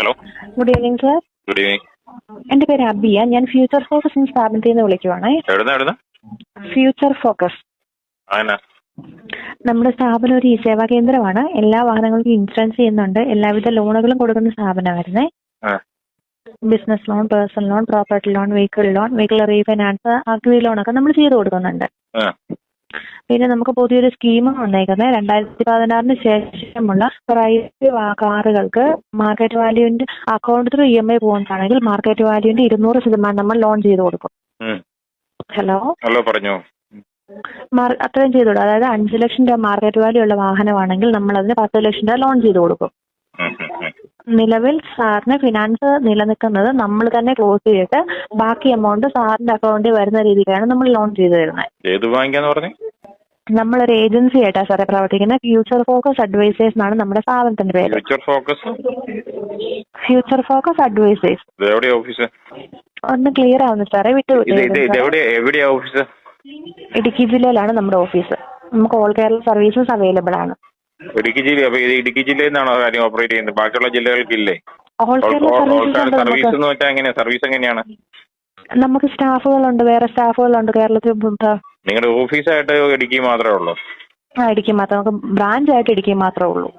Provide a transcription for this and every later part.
Hello good evening sir good evening എന്റെ പേര് അബിയ. ഞാൻ ഫ്യൂച്ചർ ഫോക്കസ് സ്ഥാപനത്തിൽ നിന്ന് വിളിക്കുവാണേ. ഫ്യൂച്ചർ ഫോക്കസ് നമ്മുടെ സ്ഥാപനം ഒരു ഇ സേവാ കേന്ദ്രമാണ്. എല്ലാ വാഹനങ്ങൾക്കും ഇൻഷുറൻസ് ചെയ്യുന്നുണ്ട്. എല്ലാവിധ ലോണുകളും കൊടുക്കുന്ന സ്ഥാപനമായിരുന്നേ. Business loan personal loan property loan vehicle loan vehicle refinance agri loan ഒക്കെ നമ്മൾ ചെയ്തു കൊടുക്കുന്നുണ്ട്. പിന്നെ നമുക്ക് പുതിയൊരു സ്കീം വന്നേക്കുന്നത് രണ്ടായിരത്തി പതിനാറിന് ശേഷമുള്ള പ്രൈവറ്റ് കാറുകൾക്ക് market വാല്യൂവിന്റെ account through E M I പോകുന്നതാണെങ്കിൽ market വാല്യൂവിന്റെ ഇരുന്നൂറ് ശതമാനം നമ്മൾ ലോൺ ചെയ്ത് കൊടുക്കും. ഹലോ ഹലോ പറഞ്ഞു. അത്രയും ചെയ്തു കൊടുക്കും. അതായത് അഞ്ച് ലക്ഷം രൂപ മാർക്കറ്റ് വാല്യൂ ഉള്ള വാഹനമാണെങ്കിൽ നമ്മൾ അതിന് പത്ത് ലക്ഷം രൂപ ലോൺ ചെയ്ത് കൊടുക്കും. നിലവിൽ സാറിന് ഫിനാൻസ് നിലനിൽക്കുന്നത് നമ്മൾ തന്നെ ക്ലോസ് ചെയ്തിട്ട് ബാക്കി എമൗണ്ട് സാറിന്റെ അക്കൗണ്ടിൽ വരുന്ന രീതിയിലാണ് നമ്മൾ ലോൺ ചെയ്തു തരുന്നത്. ഏത് ബാങ്കാന്ന് പറഞ്ഞു? നമ്മളൊരു ഏജൻസി ആയിട്ടാ സാറേ പ്രവർത്തിക്കുന്നത്. ഫ്യൂച്ചർ ഫോക്കസ് അഡ്വൈസേഴ്സ് എന്നാണ് നമ്മുടെ സ്ഥാപനത്തിന്റെ പേര്. Future focus future focus advisors office? ഒന്ന് ക്ലിയർ ആവുന്നു സാറേ വിട്ടു ഇടുക്കി ജില്ലയിലാണ് നമ്മുടെ ഓഫീസ്. നമുക്ക് ഓൾ കേരള സർവീസസ് അവൈലബിൾ ആണ്. ഇടുക്കി ജില്ല അപ്പൊ ഇത് ഇടുക്കി ജില്ലയിൽ നിന്നാണോ കാര്യം ഓപ്പറേറ്റ് ചെയ്യുന്നത്? ബാക്കിയുള്ള ജില്ലകൾക്കില്ലേ? ഓൾ കേരള സർവീസ് എന്ന് വെച്ചാൽ എങ്ങനെയാ? സർവീസ് എങ്ങനെയാണ്? നമുക്ക് സ്റ്റാഫുകളുണ്ട് വേറെ സ്റ്റാഫുകളുണ്ട് കേരളത്തിൽ. നിങ്ങളുടെ ഓഫീസായിട്ട് ഇടുക്കി മാത്രമേ ഉള്ളൂ? ആ ഇടുക്കി മാത്രം. നമുക്ക് ബ്രാഞ്ച് ആയിട്ട് ഇടുക്കി മാത്രമേ ഉള്ളൂ.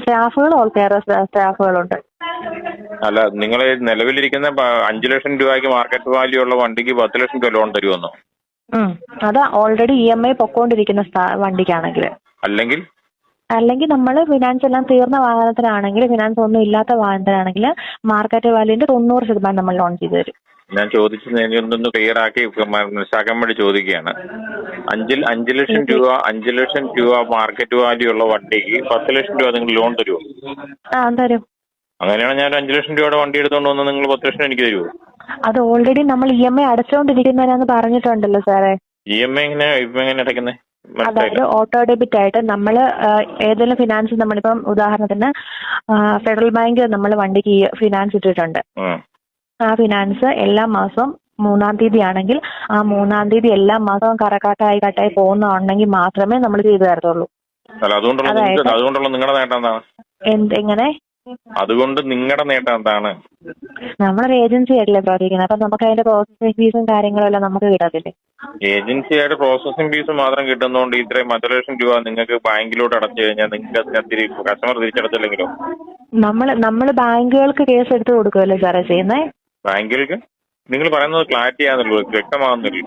സ്റ്റാഫുകൾ ഓൾ കേരള സ്റ്റാഫുകളുണ്ട്. അല്ല നിങ്ങൾ നിലവിലിരിക്കുന്ന അഞ്ചു ലക്ഷം രൂപയ്ക്ക് മാർക്കറ്റ് വാല്യൂ ഉള്ള വണ്ടിക്ക് പത്ത് ലക്ഷം രൂപ ലോൺ തരുമെന്നോ. അത് ഓൾറെഡി ഇ എം ഐ പൊക്കോണ്ടിരിക്കുന്ന വണ്ടിക്കാണെങ്കിൽ അല്ലെങ്കിൽ? അല്ലെങ്കിൽ നമ്മൾ ഫിനാൻസ് എല്ലാം തീർന്ന വാഹനത്തിനാണെങ്കിൽ ഫിനാൻസ് ഒന്നും ഇല്ലാത്ത വാഹനത്തിനാണെങ്കിൽ മാർക്കറ്റ് വാല്യൂന്റെ തൊണ്ണൂറ് ശതമാനം നമ്മൾ ലോൺ ചെയ്തു തരും. ഞാൻ ചോദിച്ചൊന്ന് ക്ലിയർ ആക്കി മനസ്സിലാക്കാൻ വേണ്ടി ചോദിക്കുകയാണ്. അഞ്ചിൽ അഞ്ച് ലക്ഷം രൂപ അഞ്ച് ലക്ഷം രൂപ മാർക്കറ്റ് വാല്യൂ ഉള്ള വണ്ടിക്ക് പത്ത് ലക്ഷം രൂപ നിങ്ങൾ ലോൺ തരുമോ? ആ തരും. അങ്ങനെയാണ് ഞാൻ അഞ്ച് ലക്ഷം രൂപയുടെ വണ്ടി എടുത്തോണ്ട് വന്ന് നിങ്ങൾ പത്ത് ലക്ഷം എനിക്ക് തരുമോ? അത് ഓൾറെഡി നമ്മൾ ഇ എം ഐ അടച്ചോണ്ടിരിക്കുന്നതിനാന്ന് പറഞ്ഞിട്ടുണ്ടല്ലോ സാറേ ഇ എം ഐ എങ്ങനെ ഇപ്പൊ എങ്ങനെ അടയ്ക്കുന്നത് അതായത് ഓട്ടോ ഡെബിറ്റ് ആയിട്ട് നമ്മൾ ഏതെങ്കിലും ഫിനാൻസ് നമ്മളിപ്പം ഉദാഹരണത്തിന് ഫെഡറൽ ബാങ്ക് നമ്മൾ വണ്ടിക്ക് ഫിനാൻസ് ഇട്ടിട്ടുണ്ട്. ആ ഫിനാൻസ് എല്ലാ മാസവും മൂന്നാം തീയതി ആണെങ്കിൽ ആ മൂന്നാം തീയതി എല്ലാ മാസവും കറക്കാട്ടായി കട്ടായി പോകുന്നുണ്ടെങ്കിൽ മാത്രമേ നമ്മൾ ചെയ്തു തരത്തുള്ളൂ. അതുകൊണ്ടുള്ള നിങ്ങളുടെ നേട്ടം എന്താണ്? എങ്ങനെ? അതുകൊണ്ട് നിങ്ങളുടെ നേട്ടം എന്താണ്? നമ്മളൊരു ഏജൻസി ആയിട്ടല്ലേ പ്രവർത്തിക്കുന്നത്. അപ്പൊ നമുക്ക് അതിന്റെ പ്രോസസ്സിംഗ് ഫീസും കാര്യങ്ങളും എല്ലാം നമുക്ക് കിട്ടത്തില്ലേ? ഏജൻസി ആയിട്ട് പ്രോസസിംഗ് ഫീസ് മാത്രം കിട്ടുന്നതുകൊണ്ട് ഇത്രയും പത്ത് ലക്ഷം രൂപ നിങ്ങൾക്ക് ബാങ്കിലോട്ട് അടച്ചു കഴിഞ്ഞാൽ നിങ്ങൾക്ക് അതിനകത്ത് കസ്റ്റമർ തിരിച്ചടച്ചില്ലെങ്കിലോ? നമ്മൾ നമ്മൾ ബാങ്കുകൾക്ക് കേസ് എടുത്ത് കൊടുക്കുമല്ലോ സാറേ ചെയ്യുന്നേ? ബാങ്കുകൾക്ക് നിങ്ങൾ പറയുന്നത് ക്ലാരിറ്റി ആകുന്നുള്ളൂ വ്യക്തമാകുന്നില്ല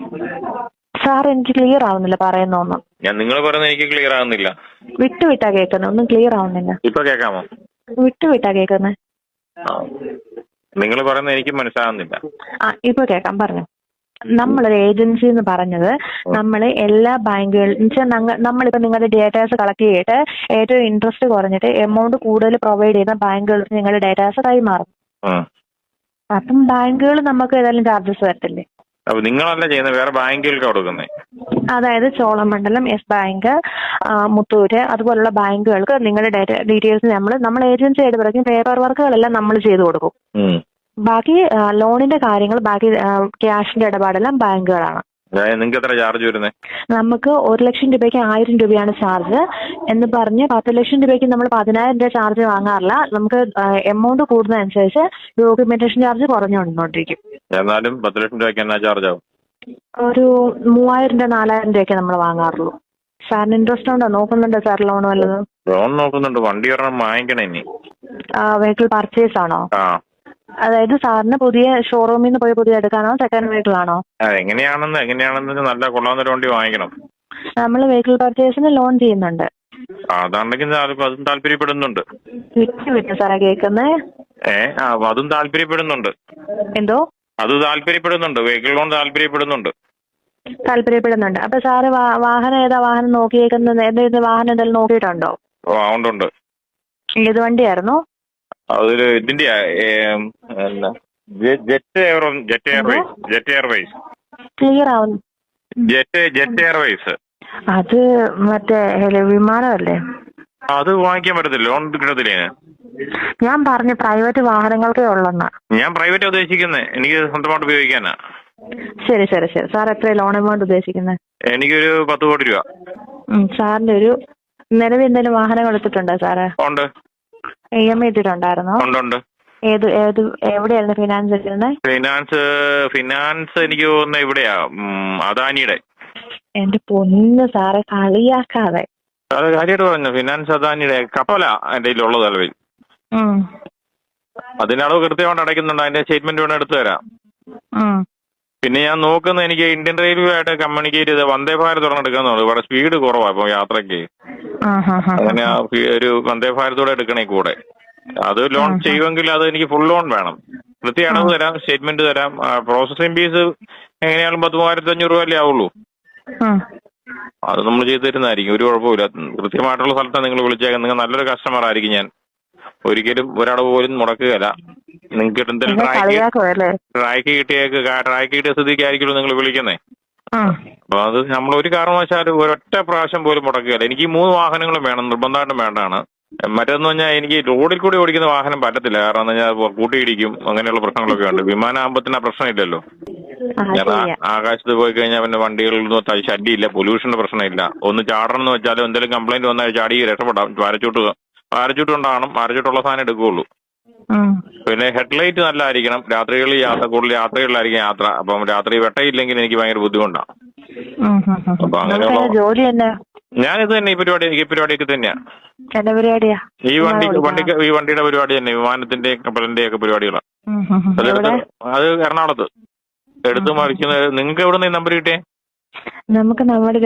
സാർ എനിക്ക് ക്ലിയർ ആവുന്നില്ല പറയുന്നൊന്നും ഞാൻ നിങ്ങൾ പറയുന്നത് എനിക്ക് ക്ലിയർ ആകുന്നില്ല വിട്ടു വിട്ടാ കേൾക്കുന്നത് ഒന്നും ക്ലിയർ ആവുന്നില്ല. ഇപ്പൊ കേൾക്കാമോ? വിട്ടു വിട്ടാ നിങ്ങൾ പറയുന്നത് എനിക്ക് മനസ്സിലാകുന്നില്ല ആ ഇപ്പൊ കേൾക്കാം പറഞ്ഞു. നമ്മളൊരു ഏജൻസി എന്ന് പറഞ്ഞത് നമ്മൾ എല്ലാ ബാങ്കുകളിലും വെച്ചാൽ നമ്മളിപ്പോ നിങ്ങളുടെ ഡേറ്റാസ് കളക്ട് ചെയ്തിട്ട് ഏറ്റവും ഇൻട്രസ്റ്റ് കുറഞ്ഞിട്ട് എമൗണ്ട് കൂടുതൽ പ്രൊവൈഡ് ചെയ്യുന്ന ബാങ്കുകൾക്ക് നിങ്ങളുടെ ഡേറ്റാസ് കൈമാറും. അപ്പം ബാങ്കുകൾ നമുക്ക് ഏതായാലും ചാർജസ് വരത്തില്ലേ? അപ്പൊ നിങ്ങളല്ല ചെയ്യുന്നത് വേറെ ബാങ്കുകൾക്ക് കൊടുക്കുന്നത് അതായത് ചോളമണ്ഡലം എസ് ബാങ്ക് മുത്തൂര് അതുപോലുള്ള ബാങ്കുകൾക്ക് നിങ്ങളുടെ ഡീറ്റെയിൽസ് നമ്മൾ നമ്മൾ ഏജൻസി ആയിട്ട് പറയും പേപ്പർ വർക്കുകളെല്ലാം നമ്മൾ ചെയ്തു കൊടുക്കും. ബാക്കി ലോണിന്റെ കാര്യങ്ങൾ ബാക്കി ക്യാഷിന്റെ ഇടപാടെല്ലാം ബാങ്കുകളാണ്. നിങ്ങൾക്ക് എത്ര ചാർജ് വരുന്നത് നമുക്ക് ഒരു ലക്ഷം രൂപയ്ക്ക് ആയിരം രൂപയാണ് ചാർജ് എന്ന് പറഞ്ഞ് പത്ത് ലക്ഷം രൂപയ്ക്ക് നമ്മൾ പതിനായിരം രൂപ ചാർജ് വാങ്ങാറില്ല. നമുക്ക് എമൗണ്ട് കൂടുന്നതനുസരിച്ച് ഡോക്യുമെന്റേഷൻ ചാർജ് കുറഞ്ഞു വന്നുകൊണ്ടിരിക്കും എന്നാലും പത്ത് ലക്ഷം രൂപയ്ക്ക് എന്നാ ചാർജ് ആവും? ഒരു മൂവായിരം രൂപ നാലായിരം രൂപയൊക്കെ നമ്മൾ വാങ്ങാറുള്ളൂ. സാറിന് ഇൻട്രസ്റ്റ് ഉണ്ടോ? നോക്കുന്നുണ്ടോ സാർ ലോൺ വല്ലതും? ലോൺ നോക്കുന്നുണ്ട്. വണ്ടി ഒരെണ്ണം വാങ്ങിക്കണേ ഇനി. വെഹിക്കിൾ പർച്ചേസ് ആണോ? ആ. അതായത് സാറിന് പുതിയ ഷോറൂമിൽ നിന്ന് പോയി പുതിയ എടുക്കാനോ സെക്കൻഡ് ആ, എങ്ങനെയാണെന്ന് എങ്ങനെയാണെന്ന് നല്ല കൊള്ളാവുന്നൊരു വണ്ടി വാങ്ങിക്കണം. നമ്മൾ വെഹിക്കിൾ പർച്ചേസിന് ലോൺ ചെയ്യുന്നുണ്ട്. അതാണെങ്കിൽ അതും താല്പര്യപ്പെടുന്നുണ്ട്. സാറേ കേൾക്കുന്നേ? ഏ അതും താല്പര്യപ്പെടുന്നുണ്ട്. എന്തോ? അത് താല്പര്യപ്പെടുന്നുണ്ട് വെഹിക്കിൾ ലോൺ താല്പര്യപ്പെടുന്നുണ്ട്. താല്പര്യപ്പെടുന്നുണ്ട്. അപ്പൊ സാറ് വാഹനം ഏതാ വാഹനം നോക്കിയേക്കുന്നത് എന്തെങ്കിലും വാഹനം എന്തെങ്കിലും നോക്കിയിട്ടുണ്ടോ? ഉണ്ട് ഉണ്ട്. ഏത് വണ്ടിയായിരുന്നു? അതൊരു ഇതിന്റെ jet air jet airways jet airways. Clear ആവുന്നു. Jet jet airways. അത് മറ്റേ വിമാനമല്ലേ? അത് വാങ്ങിക്കാൻ പറ്റത്തില്ല ലോൺ കിട്ടത്തില്ലേ ഞാൻ പറഞ്ഞു പ്രൈവറ്റ് വാഹനങ്ങൾക്കേ ഉള്ളെന്ന്. ഞാൻ പ്രൈവറ്റ് ഉദ്ദേശിക്കുന്നത് എനിക്ക് സ്വന്തമായിട്ട് ഉപയോഗിക്കാനാ. ശരി ശരി ശരി. സാർ എത്ര ലോൺ എമൗണ്ട് ഉദ്ദേശിക്കുന്നത് എനിക്കൊരു പത്ത് കോടി രൂപ. സാറിന്റെ ഒരു നിലവിൽ എന്തെങ്കിലും വാഹനങ്ങൾ എടുത്തിട്ടുണ്ടോ സാറ്? ഉണ്ട്. ഇ എം ഐ ഇട്ടിട്ടുണ്ടായിരുന്നോ? ഉണ്ട് ഉണ്ട്. ഏത് ഏത് എവിടെയായിരുന്നു ഫിനാൻസ് ഇട്ടിരുന്നത് ഫിനാൻസ് ഫിനാൻസ് എനിക്ക് തോന്നുന്നത് ഇവിടെയാ. ഉം, അദാനിയുടെ. എന്റെ പൊന്ന് സാറെ കളിയാക്കാതെ. അത് കാര്യമായിട്ട് പറഞ്ഞു. ഫിനാൻസ് അദാനിയുടെ. കപ്പല എന്റെ കയ്യിലുള്ളത് നിലവിൽ ഉം, അതിന്റെ അളവ് കൃത്യമായിട്ട് അടയ്ക്കുന്നുണ്ട്. അതിന്റെ സ്റ്റേറ്റ്മെന്റ് വേണം എടുത്തു തരാം. ഉം. പിന്നെ ഞാൻ നോക്കുന്നത് എനിക്ക് ഇന്ത്യൻ റെയിൽവേ ആയിട്ട് കമ്മ്യൂണിക്കേറ്റ് ചെയ്ത് വന്ദേ ഭാരത് ഒരെണ്ണം എടുക്കാന്നുള്ളൂ ഇവിടെ സ്പീഡ് കുറവാ ഇപ്പൊ യാത്രയ്ക്ക്. അങ്ങനെ. ഒരു വന്ദേ ഭാരതോടെ എടുക്കണേ കൂടെ. അത് ലോൺ. ചെയ്യുമെങ്കിൽ അത് എനിക്ക് ഫുൾ ലോൺ വേണം. കൃത്യ തരാം സ്റ്റേറ്റ്മെന്റ് തരാം. പ്രോസസിംഗ് ഫീസ് എങ്ങനെയാലും പത്ത് മൂവായിരത്തി അഞ്ഞൂറ് രൂപ അല്ലേ ആവുള്ളൂ. അത് നമ്മൾ ചെയ്തു തരുന്നതായിരിക്കും. ഒരു കുഴപ്പമില്ല കൃത്യമായിട്ടുള്ള സ്ഥലത്താണ് നിങ്ങൾ വിളിച്ചേക്കാൻ നിങ്ങൾ നല്ലൊരു കസ്റ്റമർ ആയിരിക്കും ഞാൻ. ഒരിക്കലും ഒരളവ് പോലും മുടക്കുകയല്ല. നിങ്ങൾക്ക് എന്തെങ്കിലും ട്രാക്ക് കിട്ടിയ ട്രാക്ക് കിട്ടിയേക്ക് ട്രാക്ക് കിട്ടിയ സ്ഥിതിക്കായിരിക്കുമല്ലോ നിങ്ങൾ വിളിക്കുന്നേ. അപ്പൊ അത് നമ്മൾ ഒരു കാരണവശാലും ഒരൊറ്റ പ്രാവശ്യം പോലും മുടക്കുകയില്ല. എനിക്ക് ഈ മൂന്ന് വാഹനങ്ങളും വേണം നിർബന്ധമായിട്ടും വേണ്ടാണ്. മറ്റേന്ന് പറഞ്ഞാൽ എനിക്ക് റോഡിൽ കൂടി ഓടിക്കുന്ന വാഹനം പറ്റത്തില്ല. കാരണം എന്ന് പറഞ്ഞാൽ കൂട്ടിയിടിക്കും. അങ്ങനെയുള്ള പ്രശ്നങ്ങളൊക്കെ ഉണ്ട്. വിമാനാകുമ്പത്തിന് ആ പ്രശ്നമില്ലല്ലോ. ഞാൻ ആകാശത്ത് പോയി കഴിഞ്ഞാൽ പിന്നെ വണ്ടികളിലൊന്നും നിന്ന് ശല്യമില്ല. പൊല്യൂഷന്റെ പ്രശ്നമില്ല. ഒന്ന് ചാടണം എന്ന് വെച്ചാലും എന്തെങ്കിലും കംപ്ലൈന്റ് വന്നാൽ ചാടി രക്ഷപ്പെടാം. പാരച്ചൂട്ട് പാരച്ചൂട്ട് കൊണ്ടാണ് പാരച്ചൂട്ടുള്ള സാധനം എടുക്കുകയുള്ളൂ. പിന്നെ ഹെഡ്ലൈറ്റ് നല്ലതായിരിക്കണം രാത്രികളിൽ യാത്ര കൂടുതൽ യാത്രകളിലായിരിക്കും യാത്ര. അപ്പം രാത്രി വെട്ടയില്ലെങ്കിൽ എനിക്ക് ഭയങ്കര ബുദ്ധിമുട്ടാണ്. അപ്പൊ അങ്ങനെയുള്ള- ജോലി തന്നെ? ഞാനിത് തന്നെ ഈ പരിപാടി ഈ പരിപാടിയൊക്കെ തന്നെയാ. പരിപാടിയാ? ഈ വണ്ടി വണ്ടി ഈ വണ്ടിയുടെ പരിപാടി തന്നെ വിമാനത്തിന്റെ കപ്പലിന്റെ ഒക്കെ പരിപാടികളാണ് അത് എറണാകുളത്ത്. എടുത്തു മറിക്കുന്നത് നിങ്ങൾക്ക് എവിടെ നിന്ന് നമ്പർ കിട്ടിയേ? നമുക്ക് നമ്മുടെ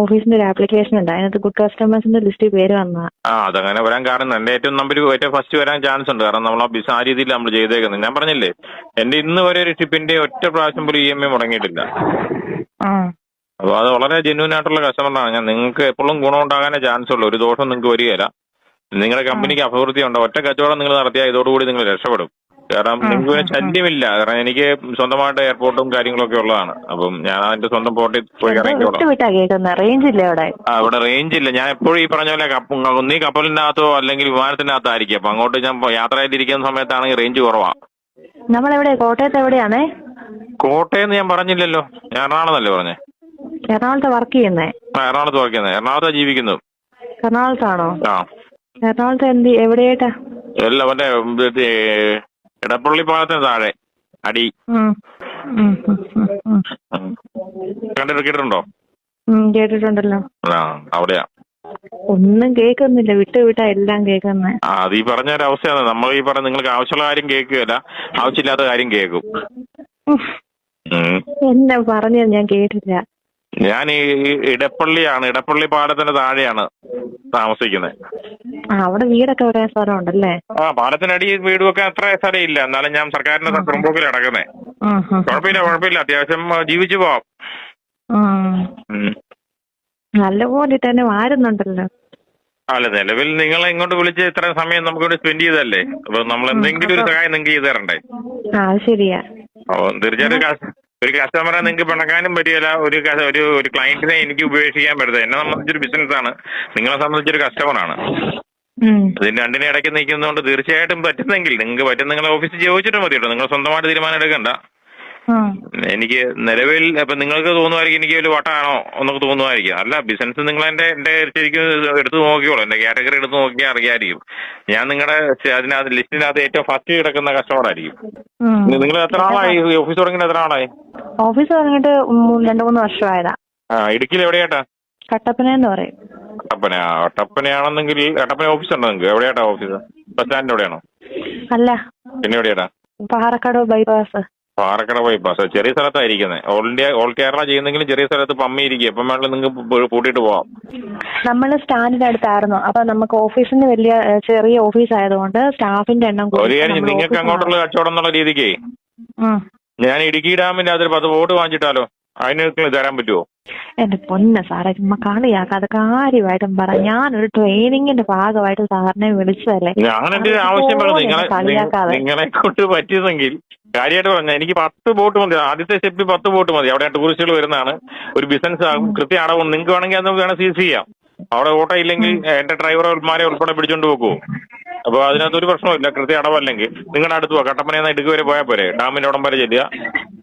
ഓഫീസിന്റെ ഒരു ആപ്ലിക്കേഷൻ ഉണ്ട്. അതിനകത്ത് ഗുഡ് കസ്റ്റമേഴ്സിന്റെ ലിസ്റ്റിൽ പേര് വന്ന. ആ അതങ്ങനെ വരാൻ കാരണം എന്റെ ഏറ്റവും നമ്പർ ഏറ്റവും ഫസ്റ്റ് വരാൻ ചാൻസ് ഉണ്ട്. കാരണം നമ്മൾ ആ ബിസ് ആ രീതിയിൽ നമ്മൾ ചെയ്തേക്കുന്നത് ഞാൻ പറഞ്ഞില്ലേ എന്റെ ഇന്ന് വരെ ഒരു ഷിപ്പിന്റെ ഒറ്റ പ്രാവശ്യം പോലും ഇ എം ഐ മുടങ്ങിയിട്ടില്ല. അപ്പോൾ അത് വളരെ ജെന്യൂൻ ആയിട്ടുള്ള കസ്റ്റമറാണ് ഞാൻ നിങ്ങൾക്ക് എപ്പോഴും ഗുണം ഉണ്ടാകാനേ ചാൻസ് ഉള്ളൂ. ഒരു ദോഷം നിങ്ങൾക്ക് വരികയില്ല. നിങ്ങളുടെ കമ്പനിക്ക് അഭിവൃദ്ധി ഉണ്ട് ഒറ്റ കച്ചവടം നിങ്ങൾ നടത്തിയാൽ ഇതോടുകൂടി നിങ്ങൾ രക്ഷപ്പെടും. കാരണം നിങ്ങൾക്ക് പിന്നെ. ശല്യമില്ല. കാരണം എനിക്ക് സ്വന്തമായിട്ട് എയർപോർട്ടും കാര്യങ്ങളൊക്കെ ഉള്ളതാണ്. അപ്പം ഞാൻ അതിന്റെ സ്വന്തം പോർട്ടിൽ പോയി ഇറങ്ങിക്കോളാം റേഞ്ച് ഇല്ല അവിടെ? ആ ഇവിടെ റേഞ്ച് ഇല്ല. ഞാൻ എപ്പോഴും ഈ പറഞ്ഞ പോലെ ഒന്നീ കപ്പലിനകത്തോ അല്ലെങ്കിൽ വിമാനത്തിന്റെ വിമാനത്തിനകത്തായിരിക്കും. അപ്പൊ അങ്ങോട്ട് ഞാൻ യാത്ര ചെയ്തിരിക്കുന്ന സമയത്താണെങ്കിൽ റേഞ്ച് കുറവാ. നമ്മളെവിടെ? കോട്ടയത്ത് എവിടെയാണേ? കോട്ടയം ഞാൻ പറഞ്ഞില്ലല്ലോ. ഞാൻ എറണാകുളത്തല്ലേ പറഞ്ഞേ? എറണാകുളത്ത് വർക്ക് ചെയ്യുന്നേ? എറണാകുളത്ത് വർക്ക് ചെയ്യുന്നത് എറണാകുളത്താണ് ജീവിക്കുന്നു എറണാകുളത്താണോ? എറണാകുളത്ത് എന്ത് എവിടെയായിട്ടാ? മറ്റേ ഇത് ഇടപ്പള്ളി പാലത്തിന് താഴെ അടി. കണ്ടിട്ട് കേട്ടിട്ടുണ്ടോ കേട്ടിട്ടുണ്ടല്ലോ. ആ അവിടെയാ. ഒന്നും കേൾക്കുന്നില്ല. വിട്ട് വിട്ടാ എല്ലാം കേൾക്കുന്നത് ആ അത് ഈ പറഞ്ഞ ഒരു അവസ്ഥയാണ് നമ്മൾ ഈ പറഞ്ഞ നിങ്ങൾക്ക് ആവശ്യമുള്ള കാര്യം കേൾക്കുകയല്ല ആവശ്യമില്ലാത്ത കാര്യം കേൾക്കും. എന്നെ പറഞ്ഞത്? ഞാൻ കേട്ടില്ല. ഞാൻ ഈ ഇടപ്പള്ളിയാണ്. ഇടപ്പള്ളി പാടത്തിന്റെ താഴെയാണ്. താമസിക്കുന്നത്. അവിടെ വീടൊക്കെ ഒരേ സ്ഥലം ഉണ്ടല്ലേ ആ പാലത്തിനടി വീടും ഒക്കെ അത്ര സ്ഥലം ഇല്ല എന്നാലും ഞാൻ സർക്കാരിന്റെ പുറമ്പോക്കിൽ അടക്കുന്നേ കുഴപ്പമില്ല കുഴപ്പമില്ല. അത്യാവശ്യം ജീവിച്ചു പോവാം. നല്ലപോലെ തന്നെ വാരുന്നുണ്ടല്ലോ. അല്ല നിലവിൽ നിങ്ങളെ ഇങ്ങോട്ട് വിളിച്ച് ഇത്ര സമയം നമുക്ക് ഇവിടെ സ്പെൻഡ് ചെയ്തല്ലേ അപ്പൊ നമ്മൾ എന്തെങ്കിലും ഒരു സഹായം നിങ്ങൾക്ക് ചെയ്തു തരണ്ടേ? ശരിയാ. തീർച്ചയായിട്ടും ഒരു കസ്റ്റമറെ നിങ്ങൾക്ക് പിണക്കാനും പറ്റിയല്ല. ഒരു ഒരു ഒരു ക്ലയന്റിനെ എനിക്ക് ഉപേക്ഷിക്കാൻ പറ്റത്തില്ല. എന്നെ സംബന്ധിച്ചൊരു ബിസിനസ് ആണ്. നിങ്ങളെ സംബന്ധിച്ചൊരു കസ്റ്റമറാണ്. ഇതിന് രണ്ടിനെ ഇടയ്ക്ക് നിൽക്കുന്നതുകൊണ്ട് തീർച്ചയായിട്ടും പറ്റുന്നെങ്കിൽ നിങ്ങൾക്ക് പറ്റും നിങ്ങളെ ഓഫീസിൽ ചോദിച്ചിട്ട് മതി കേട്ടോ നിങ്ങൾ സ്വന്തമായിട്ട് തീരുമാനം എടുക്കണ്ട. എനിക്ക് നിലവിൽ ഇപ്പൊ നിങ്ങൾക്ക് തോന്നുമായിരിക്കും എനിക്ക് ഒരു വട്ടാണോ എന്നൊക്കെ തോന്നുമായിരിക്കും അല്ല ബിസിനസ് നിങ്ങൾ എന്റെ എന്റെ ശരിക്കും എടുത്ത് നോക്കിയോളൂ എന്റെ കാറ്റഗറി എടുത്ത് നോക്കിയാൽ അറിയാമായിരിക്കും ഞാൻ നിങ്ങളുടെ അതിനകത്ത് ലിസ്റ്റിനകത്ത് ഏറ്റവും ഫസ്റ്റ് കിടക്കുന്ന കസ്റ്റമർ ആയിരിക്കും. നിങ്ങൾ എത്ര ആളായി? ഓഫീസ് തുടങ്ങിയിട്ട് എത്ര ആളായി? ഓഫീസ് തുടങ്ങിയിട്ട് മൂ- രണ്ടു മൂന്ന് വർഷമായതാ. ആ ഇടുക്കിയിൽ എവിടെയാട്ടാ? കട്ടപ്പനയെന്ന് പറയും. കട്ടപ്പന കട്ടപ്പനയാണെന്നെങ്കിൽ കട്ടപ്പന ഓഫീസ് ഉണ്ടോ നിങ്ങൾക്ക്? എവിടെയാട്ടാ ഓഫീസ് ബസ് സ്റ്റാൻഡിന്റെ എവിടെയാണോ? അല്ല. പിന്നെ എവിടെയാട്ടാ? പാറക്കാട് ബൈപ്പാസ് പാറക്കട ബൈപ്പാസ് ചെറിയ സ്ഥലത്തായിരിക്കുന്നത് ഓൾ ഇന്ത്യ ഓൾ കേരള ചെയ്യുന്നെങ്കിലും ചെറിയ സ്ഥലത്ത് പമ്മി ഇരിക്കും. എപ്പം വേണമെങ്കിലും നിങ്ങൾക്ക് കൂട്ടിയിട്ട് പോവാം. നമ്മൾ സ്റ്റാൻഡിന്റെ അടുത്തായിരുന്നു. അപ്പൊ നമുക്ക് ഓഫീസിന് വലിയ ചെറിയ ഓഫീസ് ആയതുകൊണ്ട് സ്റ്റാഫിന്റെ എണ്ണം ഒരു കാര്യം നിങ്ങൾക്ക് അങ്ങോട്ടുള്ള കച്ചവടം എന്നുള്ള രീതിക്ക് ഞാൻ ഇടുക്കി ഡാമിന്റെ അതിൽ പത്ത് വോട്ട് വാങ്ങിച്ചിട്ടാലോ? അതിന് തരാൻ പറ്റുമോ എന്റെ പൊന്ന സാറേ ചുമ്മാ കളിയാക്കാതെ കാര്യമായിട്ടും പറ. ഞാനൊരു ട്രെയിനിങ്ങിന്റെ ഭാഗമായിട്ട് സാറിനെ വിളിച്ചതല്ലേ. ഞാൻ എന്റെ ഒരു ആവശ്യം പറഞ്ഞു നിങ്ങളെ കളിയാക്കാതെ. നിങ്ങളെ കൊണ്ട് പറ്റിയതെങ്കിൽ കാര്യമായിട്ട് പറഞ്ഞ എനിക്ക് പത്ത് ബോട്ട് മതി. ആദ്യത്തെ സ്റ്റെപ്പിൽ പത്ത് ബോട്ട് മതി. അവിടെ ടൂറിസ്റ്റുകൾ വരുന്നതാണ്. ഒരു ബിസിനസ് ആകും കൃത്യ അടവ് നിങ്ങൾക്ക് വേണമെങ്കിൽ അത് നമുക്ക് വേണമെങ്കിൽ സീസ് ചെയ്യാം. അവിടെ ഓട്ടോ ഇല്ലെങ്കിൽ എന്റെ ഡ്രൈവർമാരെ ഉൾപ്പെടെ പിടിച്ചോണ്ട് പോകുമോ അപ്പൊ അതിനകത്ത് ഒരു പ്രശ്നമില്ല കൃത്യ അടവല്ലെങ്കിൽ നിങ്ങളുടെ അടുത്ത് പോവാ കട്ടപ്പനയിൽ നിന്ന് ഇടുക്കി വരെ പോയാൽ പോരെ. ഡാമിന്റെ ഉടം വരെ ചെല്ലുക.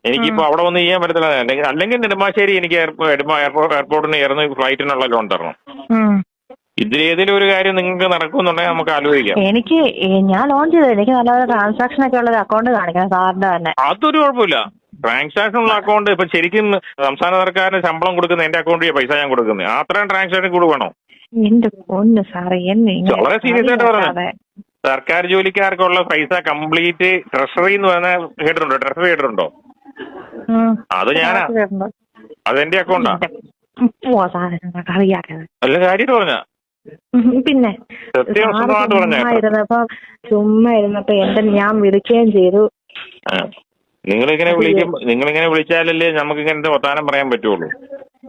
എനിക്കിപ്പോ അവിടെ വന്ന് ചെയ്യാൻ പറ്റത്തില്ല. അല്ലെങ്കിൽ അല്ലെങ്കിൽ നെടുമ്പാശ്ശേരി എനിക്ക് എയർപോർട്ടിന് ഇറന്ന് ഫ്ലൈറ്റിനുള്ള ലോൺ തരണം. ഇതിലേതിലും ഇതിലേതെങ്കിലും ഒരു കാര്യം നിങ്ങൾക്ക് നടക്കുന്നുണ്ടെങ്കിൽ നമുക്ക് ആലോചിക്കാം. എനിക്ക് ഞാൻ ലോൺ ചെയ്തത്. എനിക്ക് നല്ല ട്രാൻസാക്ഷൻ ഒക്കെ ഉള്ള ഒരു അക്കൗണ്ട് കാണിക്കണം സാറിന്റെ തന്നെ. അതൊരു കുഴപ്പമില്ല. ട്രാൻസാക്ഷൻ ഉള്ള അക്കൗണ്ട് ഇപ്പൊ ശരിക്കും സംസ്ഥാന സർക്കാരിന് ശമ്പളം കൊടുക്കുന്ന എന്റെ അക്കൗണ്ടിൽ പൈസ ഞാൻ കൊടുക്കുന്നത് അത്രയും ട്രാൻസാക്ഷൻ കൂടെ വേണോ? എന്റെ പൊന്ന് സാറേ എന്നെ ഇങ്ങനെ വളരെ സീരിയസ് ആയിട്ട് പറഞ്ഞു കളിയാക്കാതെ. സർക്കാർ ജോലിക്കാർക്കുള്ള പൈസ കംപ്ലീറ്റ് ട്രഷറി എന്ന് പറഞ്ഞ കേട്ടിട്ടുണ്ടോ? ട്രഷറി കേട്ടിട്ടുണ്ടോ? ഉം. അത് ഞാനാ. കേട്ടിട്ടുണ്ട്. അതെന്റെ അക്കൗണ്ടാ ഉം, പോവാ സാറേ കളിയാക്കത് അല്ല കാര്യമായിട്ട് പറഞ്ഞ? പിന്നെ പറഞ്ഞ? ചുമ്മാ ഇരുന്നപ്പോ ചുമ്മാ ഇരുന്നപ്പോ എന്റെ ഞാൻ വിളിക്കുകയും ചെയ്തു. നിങ്ങളിങ്ങനെ വിളിക്കും നിങ്ങളിങ്ങനെ വിളിച്ചാലല്ലേ നമുക്ക് ഇങ്ങനത്തെ വർത്താനം പറയാൻ പറ്റുള്ളൂ.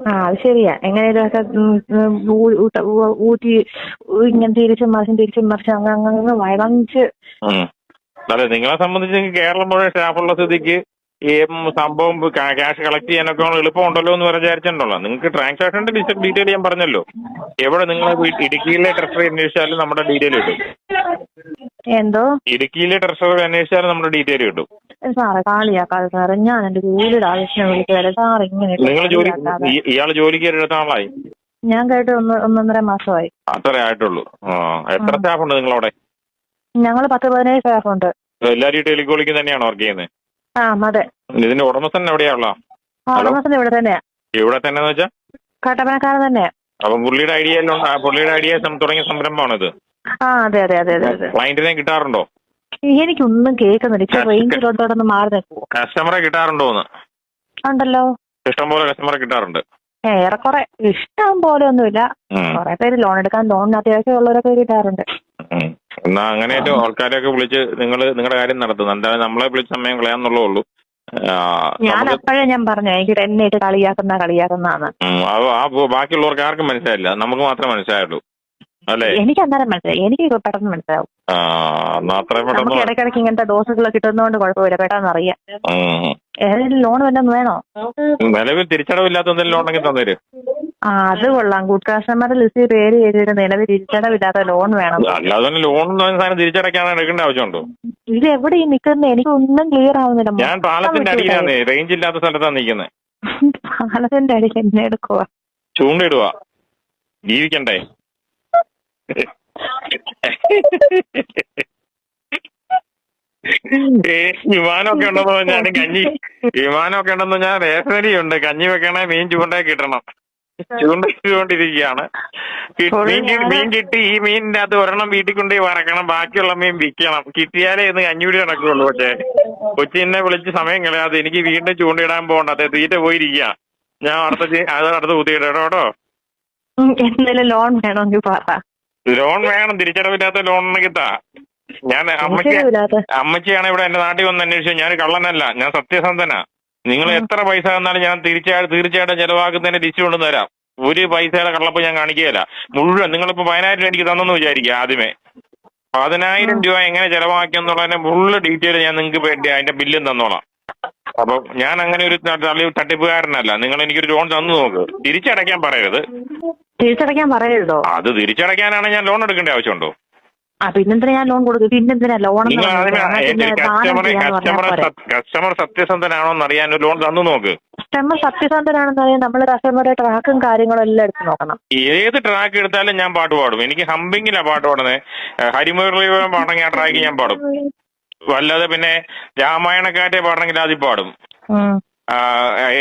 ആ അത് ശരിയാ. എങ്ങനെയൊക്കെ ഊട്ടി ഇങ്ങനെ തിരിച്ചും മറിച്ചും തിരിച്ചും മറിച്ചും അങ്ങനെ അങ്ങ് അങ്ങ് വഴങ്ങിച്ച് ഉം. നിങ്ങളെ സംബന്ധിച്ച് കേരളം മുഴുവൻ സ്റ്റാഫുള്ള സ്ഥിതിക്ക് ഈ സംഭവം ക്യാഷ് കളക്ട് ചെയ്യാനൊക്കെ എളുപ്പമുണ്ടല്ലോ എന്ന് വിചാരിച്ചിട്ടുണ്ടല്ലോ. നിങ്ങൾക്ക് ട്രാൻസാക്ഷന്റെ ഡീറ്റെയിൽ ഞാൻ പറഞ്ഞല്ലോ. എവിടെ നിങ്ങൾ ഇടുക്കിയിലെ ട്രഷറി അന്വേഷിച്ചാലും നമ്മുടെ ഡീറ്റെയിൽ കിട്ടും എന്തോ? ഇടുക്കിയിലെ ട്രഷറർ അന്വേഷിച്ചാൽ നമ്മുടെ ഡീറ്റെയിൽ കിട്ടും. സാറേ കാളിയാക്കാതെ സാറേ ഞാൻ എന്റെ ജോലിയുടെ ആവശ്യം വിളിച്ചതല്ലേ സാർ ഇങ്ങനെ നിങ്ങൾ ജോലി ഇയാൾ ജോലിക്ക് എടുത്ത ആളായി ഞാൻ കേട്ട് ഒന്ന് ഒന്നൊന്നര മാസമായി. അത്രേ ആയിട്ടുള്ളൂ. എത്ര സ്റ്റാഫ് ഉണ്ട് നിങ്ങളവിടെ? ഞങ്ങൾ പത്ത് പതിനേഴ് സ്റ്റാഫ് ഉണ്ട് എല്ലാവരും ടെലികോളിക്ക് തന്നെയാണ് വർക്ക് ചെയ്യുന്നത് ആ അതെ. ഇതിന്റെ ഉടമസ്ഥൻ എവിടെയാ ഉടമസ്ഥൻ ഇവിടെ തന്നെയാ. ഇവിടെ തന്നെ വെച്ചാ? കട്ടപ്പനക്കാരൻ തന്നെയാ. അപ്പൊ പുള്ളിയുടെ ഐഡിയ പുള്ളിയുടെ ഐഡിയ തുടങ്ങിയ സംരംഭമാണ് ഇത് ആ അതെ അതെ അതെ ക്ലയന്റിനെ കിട്ടാറുണ്ടോ? എനിക്കൊന്നും കേൾക്കുന്നില്ല. ഇപ്പൊ റേഞ്ചിലോട്ടോടൊന്ന് മാറി നിൽക്കുവോ? കസ്റ്റമറെ കിട്ടാറുണ്ടോ ഉണ്ടല്ലോ. ഇഷ്ടംപോലെ കസ്റ്റമറെ കിട്ടാറുണ്ട്. ഏറെക്കുറെ. ഇഷ്ടം പോലെ ഒന്നുമില്ല. കൊറേ പേര് ലോൺ എടുക്കാൻ ലോണിന് അത്യാവശ്യം ഉള്ളവരൊക്കെ കിട്ടാറുണ്ട്. എന്നാ അങ്ങനെ ആൾക്കാരെയൊക്കെ വിളിച്ച് നിങ്ങൾ നിങ്ങളുടെ കാര്യം നടത്തുന്നു. എന്തായാലും നമ്മളെ വിളിച്ച സമയം കളയാന്നുള്ളേ ഉള്ളൂ. ഞാൻ അപ്പോഴേ ഞാൻ പറഞ്ഞു എനിക്ക് എന്നെ കളിയാക്കുന്ന കളിയാക്കുന്നതാണ്. ആ ബാക്കിയുള്ളവർക്ക് ആർക്കും മനസ്സിലായില്ല. നമുക്ക് മാത്രമേ മനസ്സിലായുള്ളൂ. എനിക്ക് അന്നേരം മനസ്സിലായി. എനിക്ക് പെട്ടെന്ന് മനസ്സിലാവും. നമുക്ക് ഇടയ്ക്കിടയ്ക്ക് ഇങ്ങനത്തെ ഡോസുകൾ കിട്ടുന്നതുകൊണ്ട് കുഴപ്പമില്ല. പെട്ടെന്ന് അറിയാം. ഏതെങ്കിലും ലോൺ വല്ലതും വേണോ? നിലവിൽ തിരിച്ചടവില്ലാത്ത ലോൺ തന്നേര്. ആ അത് കൊള്ളാം. ഗുഡ് കസ്റ്റമർ ലിസ്റ്റ് പേര് ചെയ്തിട്ട് നിലവിൽ തിരിച്ചടവില്ലാത്ത ലോൺ വേണം. അല്ലാതെ ലോൺ സാധനം തിരിച്ചടയ്ക്കാൻ എടുക്കേണ്ട ആവശ്യമുണ്ടോ. ഇത് എവിടെ ഈ നിൽക്കുന്നത് എനിക്ക് ഒന്നും ക്ലിയർ ആവുന്നില്ല. ഞാൻ പാലത്തിന്റെ അടിയിലാണ് റേഞ്ച് ഇല്ലാത്ത സ്ഥലത്താണ് നിൽക്കുന്നത് പാലത്തിന്റെ അടിയിൽ എന്നെ എടുക്കുക ചൂണ്ടിടുക ജീവിക്കണ്ടേ? ഏ, വിമാനമൊക്കെ ഉണ്ടെന്ന്? പറഞ്ഞാൽ കഞ്ഞി വിമാനമൊക്കെ ഉണ്ടെന്ന്? പറഞ്ഞാൽ റേഷനരി ഉണ്ട്. കഞ്ഞി വെക്കണേ മീൻ ചൂണ്ടേ കിട്ടണം. ചൂണ്ടിട്ടുകൊണ്ടിരിക്കുകയാണ് കി- മീൻ മീൻ കിട്ടി. ഈ മീനിന്റെ അകത്ത് ഒരെണ്ണം വീട്ടിൽ കൊണ്ടുപോയി വറക്കണം. ബാക്കിയുള്ള മീൻ വിൽക്കണം. കിട്ടിയാലേ ഇന്ന് കഞ്ഞിയൂടി നടക്കുള്ളൂ. പക്ഷേ കൊച്ചിനെ വിളിച്ച് സമയം കളയാതെ എനിക്ക് വീണ്ടും ചൂണ്ടയിടാൻ പോകണ്ട. അതെ തീറ്റ പോയിരിക്കുക. ഞാൻ അടുത്ത അത് അടുത്ത് കുത്തിയിട്ടോ കേട്ടോ എന്തെങ്കിലും ലോൺ വേണമെങ്കിൽ പറ. ലോൺ വേണം തിരിച്ചടവില്ലാത്ത ലോൺ ഉണ്ടെങ്കിൽ താ. ഞാൻ തിരിച്ചടവില്ലാത്ത. അമ്മച്ചിയാണ് ഇവിടെ എന്റെ നാട്ടിൽ വന്ന് അന്വേഷിച്ചത്. ഞാൻ കള്ളനല്ല ഞാൻ സത്യസന്ധനാ. നിങ്ങൾ എത്ര പൈസ തന്നാലും ഞാൻ തീർച്ചയായിട്ടും തീർച്ചയായിട്ടും ചെലവാക്കുന്നതിന് ലിസ്റ്റ് കൊണ്ടു തരാം. ഒരു പൈസയുടെ കള്ളപ്പ് ഞാൻ കാണിക്കുകയില്ല. മുഴുവൻ നിങ്ങളിപ്പോ പതിനായിരം രൂപ എനിക്ക് തന്നെന്ന് വിചാരിക്കുക ആദ്യമേ. പതിനായിരം രൂപ എങ്ങനെ ചെലവാക്കി എന്നുള്ളതിന്റെ ഫുള്ള് ഡീറ്റെയിൽ ഞാൻ നിങ്ങൾക്ക് വേണ്ടി അതിന്റെ ബില്ലും തന്നോളാം. അപ്പൊ ഞാൻ അങ്ങനെ ഒരു തള്ളി- തട്ടിപ്പുകാരനല്ല. നിങ്ങൾ എനിക്കൊരു ലോൺ തന്നു നോക്ക്. തിരിച്ചടയ്ക്കാൻ പറയരുത്. തിരിച്ചടയ്ക്കാൻ പറയരുതോ? അത് തിരിച്ചടയ്ക്കാനാണ് ഞാൻ ലോൺ എടുക്കേണ്ട ആവശ്യമുണ്ടോ? ആ പിന്നെന്തിനാ ഞാൻ ലോൺ കൊടുക്കും? പിന്നെന്തിനാ ലോൺ കസ്റ്റമർ സത്യസന്ധനാണോന്ന് കസ്റ്റമർ സത്യസന്ധനാണോ എന്ന് അറിയാൻ ലോൺ തന്നു നോക്ക്. കസ്റ്റമർ സത്യസന്ധനാണെന്ന് അറിയാൻ നമ്മൾ കസ്റ്റമറുടെ ട്രാക്കും കാര്യങ്ങളും എല്ലാം എടുത്ത് നോക്കണം. ഏത് ട്രാക്ക് എടുത്താലും ഞാൻ പാട്ട് പാടും. എനിക്ക് ഹമ്പിങ്ങിലാ പാട്ട് പാടുന്നത് ഹരിമുരളി പാടണമെങ്കിൽ ആ ട്രാക്ക് ഞാൻ പാടും. വല്ലാതെ പിന്നെ രാമായണക്കാറ്റെ പാടണമെങ്കിൽ അതിൽ പാടും.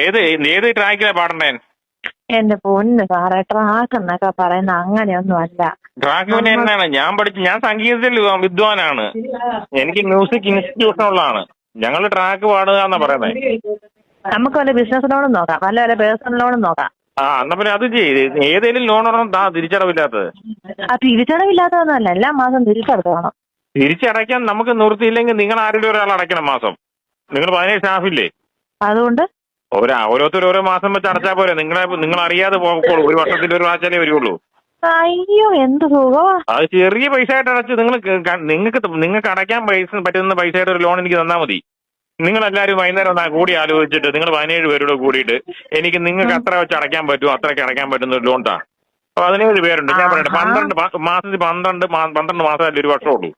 ഏത് ഏത് ട്രാക്കിലാ പാടണ്ടേ? എന്റെ പൊന്ന് സാറേ ട്രാക്ക് എന്നൊക്കെ പറയുന്ന അങ്ങനെയൊന്നും അല്ല ട്രാക്ക് പിന്നെ എന്നാണ്? ഞാൻ പഠിച്ചു ഞാൻ സംഗീതത്തിൽ വിദ്വാനാണ്. എനിക്ക് മ്യൂസിക് ഇൻസ്റ്റിറ്റ്യൂഷൻ ഉള്ളതാണ് ഞങ്ങൾ ട്രാക്ക് പാടുക എന്നാ പറയുന്നത് നമുക്ക് വല്ല ബിസിനസ് ലോണും നോക്കാം. വല്ല വല്ല പേഴ്സണൽ ലോണും നോക്കാം. ആ എന്നാ പിന്നെ അത് ചെയ്ത് ഏതെങ്കിലും ലോൺ ഒരെണ്ണം താ തിരിച്ചടവില്ലാത്തത്. ആ തിരിച്ചടവില്ലാത്തതൊന്നുമല്ല. എല്ലാ മാസം തിരിച്ചടക്കണം. തിരിച്ചടയ്ക്കാൻ നമുക്ക് നിവൃത്തിയില്ലെങ്കിൽ നിങ്ങൾ ആരെങ്കിലും ഒരാൾ അടയ്ക്കണം മാസം? നിങ്ങൾ പതിനേഴ് സ്റ്റാഫില്ലേ? അതുകൊണ്ട് ഓരോ ഓരോരുത്തർ ഓരോ മാസം വെച്ച് അടച്ചാൽ പോരെ. നിങ്ങളെ നിങ്ങൾ അറിയാതെ പോകോളൂ ഒരു വർഷത്തിൽ ഒരു പ്രാവശ്യമേ വരുള്ളൂ അയ്യോ എന്ത് സുഖമാ അത് ചെറിയ പൈസ ആയിട്ട് അടച്ച് നിങ്ങൾ നിങ്ങൾക്ക് നിങ്ങൾക്ക് അടയ്ക്കാൻ പൈസ പറ്റുന്ന പൈസയുടെ ഒരു ലോൺ എനിക്ക് തന്നാൽ മതി. നിങ്ങൾ എല്ലാവരും വൈകുന്നേരം ഒന്ന് കൂടി ആലോചിച്ചിട്ട് നിങ്ങൾ പതിനേഴ് പേരോട് കൂടിയിട്ട് എനിക്ക് നിങ്ങൾക്ക് അത്ര വെച്ച് അടയ്ക്കാൻ പറ്റുമോ? അത്രയ്ക്ക് അടയ്ക്കാൻ പറ്റുന്ന ഒരു ലോൺ താ. പതിനേഴ് പേരുണ്ട്. ഞാൻ പറയട്ടെ. പന്ത്രണ്ട് മാസത്തിൽ പന്ത്രണ്ട് പന്ത്രണ്ട് മാസമല്ല ഒരു വർഷം ഉള്ളൂ.